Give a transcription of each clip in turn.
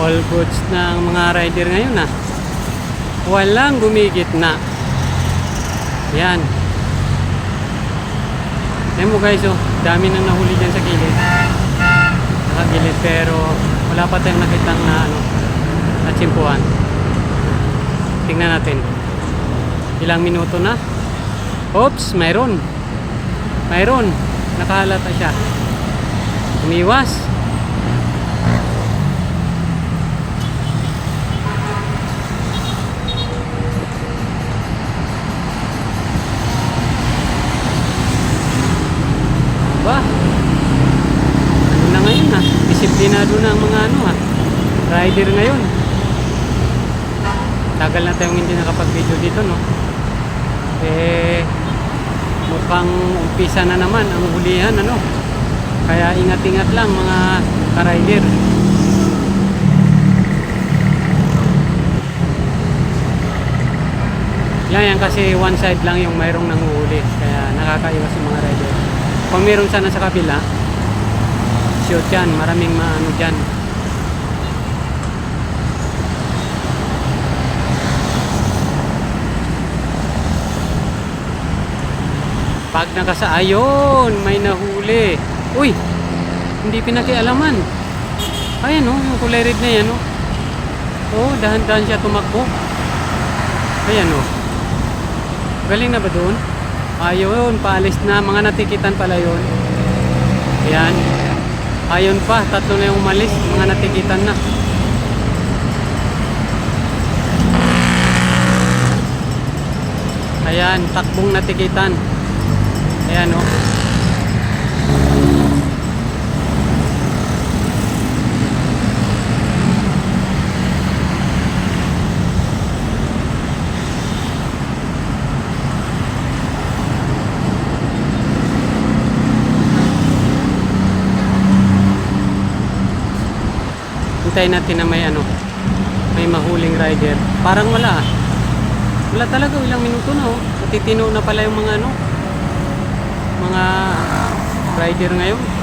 all goods ng mga rider ngayon ah. Walang gumigit na. Yan. Tignan mo guys oh, dami nang nahuli dyan sa gilid. Nakagilid pero wala pa tayong nakitang na ano, na tsimpuhan. Tingnan natin. Ilang minuto na? Oops, mayroon. Mayroon. Nakahalata siya. Umiwas. Ba? Ano na ngayon ha? Disiplinado na ang mga ano ha? Rider ngayon. Tagal na tayong hindi nakapag-video dito no? Eh, mukhang umpisa na naman ang hulihan ano? Kaya ingat-ingat lang mga ka-rider. Yan, yan kasi one side lang yung mayroong nanguhuli. Kaya nakakaiwas yung mga rider. Kung meron sana sa kabila, shoot yan. Maraming maano dyan. Pag nakasa, ayun, may nahuli. Uy, hindi pinakialaman. Ayan o, yung kulay red na yan o. Oh, dahan-dahan siya tumakbo. Ayan o. Galing na ba doon? Ayun, paalis na. Mga natikitan pala yun. Ayan. Ayun pa, tatlo na yung umalis. Mga natikitan na. Ayan, takbong natikitan. Ayan o. Hintayin natin na may ano, may mahuling rider. Parang wala. Wala talaga, ilang minuto na oh. Matitino na pala yung mga ano, mga rider ngayon.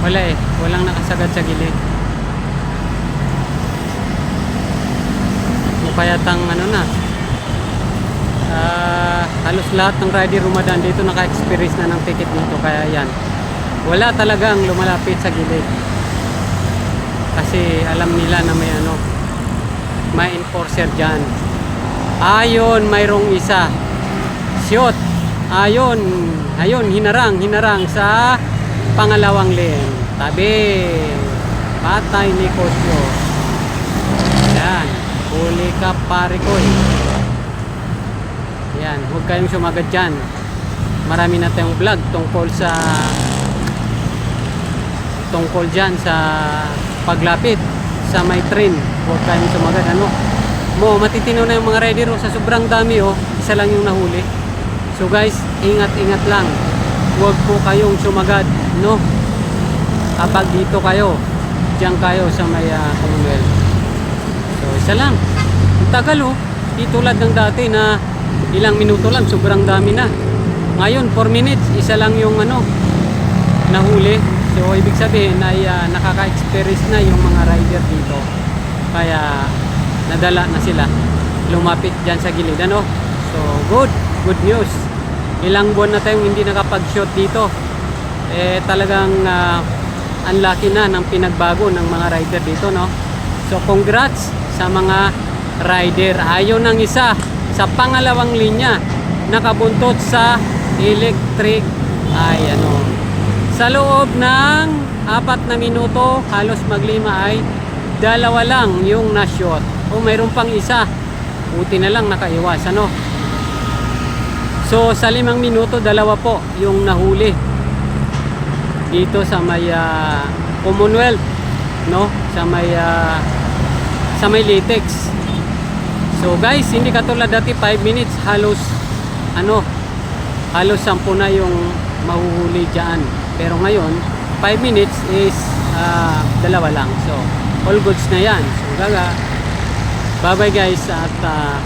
Wala eh, walang nakasagad sa gilid. Mukayatang ano na, Ah, halos lahat ng rider rumadaan dito naka-experience na ng ticket dito. Kaya yan. Wala talagang lumalapit sa gilid. Kasi alam nila na may ano may enforcer dyan. Ayon mayroong isa. Shoot ayon. Ayun hinarang hinarang sa pangalawang lane tabi patay ni Kosyo yan huli ka pare ko eh yan, huwag kayong sumagat dyan. Marami na tayong vlog tungkol sa tungkol dyan sa paglapit sa may train. Huwag kayong sumagat. Ano? Mo, matitino na yung mga rider oh, sa sobrang dami oh. Isa lang yung nahuli. So guys, ingat-ingat lang. Huwag po kayong sumagad, no? Kapag dito kayo, diyan kayo sa may uh, Commonwealth. So, isa lang. Ang tagal oh. Di tulad ng dati na ilang minuto lang, sobrang dami na. Ngayon, 4 minutes, isa lang yung ano, nahuli. So, ibig sabihin ay uh, nakaka-experience na yung mga rider dito. Kaya, nadala na sila. Lumapit dyan sa gilid. Ano? So, good. Good news. Ilang buwan na tayong hindi nakapag-shot dito. Eh, talagang uh, unlucky na ng pinagbago ng mga rider dito, no? So, congrats sa mga rider. Ayaw ng isa sa pangalawang linya nakabuntot sa electric. Ay ano. Sa loob ng apat na minuto halos maglima ay dalawa lang yung na-shot. O mayroon pang isa. Buti na lang nakaiwas ano? So sa limang minuto dalawa po yung nahuli dito sa may ah, Commonwealth no sa may ah, sa may latex So guys, hindi katulad dati 5 minutes halos ano halos 10 na yung mahuhuli diyan. Pero ngayon 5 minutes is ah, dalawa lang. So, all goods na yan. So, gaga. Bye-bye guys at ah,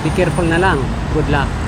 be careful na lang. Good luck.